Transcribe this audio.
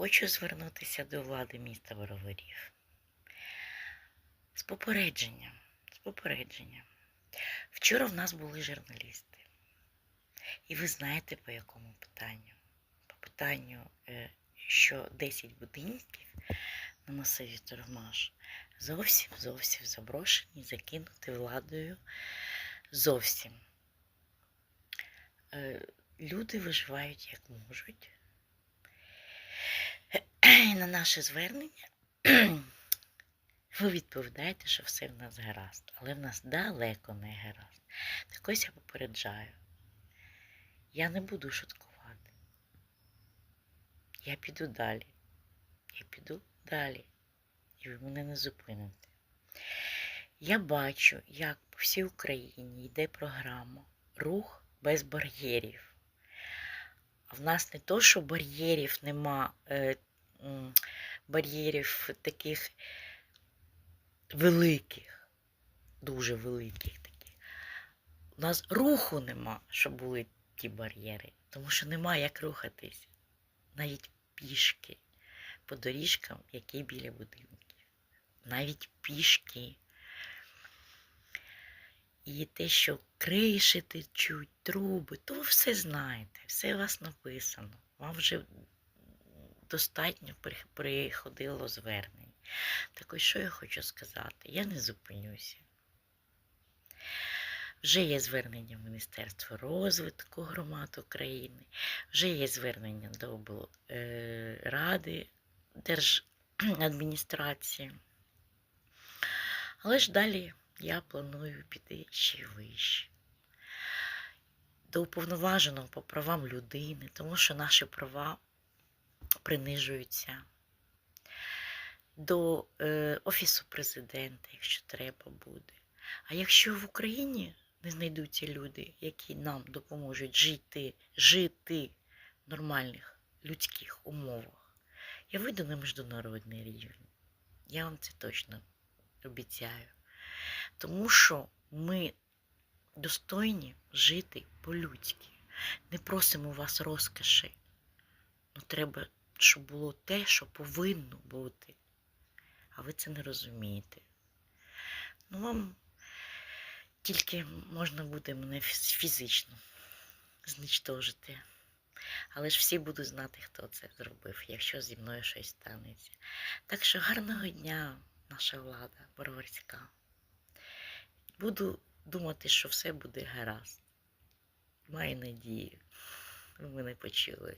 Хочу звернутися до влади міста Броварів. З попередженням. З попередженням. Вчора в нас були журналісти. І ви знаєте по якому питанню? По питанню, е, що 10 будинків на масиві Тормаш зовсім зовсім заброшені, закинуті владою зовсім. Е, Люди виживають як можуть. На наше звернення ви відповідаєте, що все в нас гаразд, але в нас далеко не гаразд. Так ось я попереджаю. Я не буду шуткувати. Я піду далі. Я піду далі. І ви мене не зупините. Я бачу, як по всій Україні йде програма Рух без бар'єрів. В нас не то, що бар'єрів нема, е, бар'єрів таких великих, дуже великих таких. У нас руху нема, щоб були ті бар'єри, тому що нема як рухатись. Навіть пішки по доріжкам, які біля будинків. Навіть пішки. І те, що криші течуть, труби, то ви все знаєте, все у вас написано. Вам вже достатньо приходило звернень. Так ось що я хочу сказати? Я не зупинюся. Вже є звернення в Міністерство розвитку громад України, вже є звернення до е, Ради держадміністрації. Але ж далі я планую піти ще вище. До уповноваженого по правам людини, тому що наші права принижуються. До е, Офісу президента, якщо треба буде. А якщо в Україні не знайдуться люди, які нам допоможуть жити, жити в нормальних людських умовах, я вийду на міжнародний рівень. Я вам це точно обіцяю. Тому що ми достойні жити по-людськи. Не просимо вас розкоші. Ну, треба, щоб було те, що повинно бути. А ви це не розумієте. Ну, вам тільки можна буде мене фізично знищити. Але ж всі будуть знати, хто це зробив, якщо зі мною щось станеться. Так що гарного дня, наша влада Бороварська. Буду думати, що все буде гаразд. Маю надію. Ви мене почули.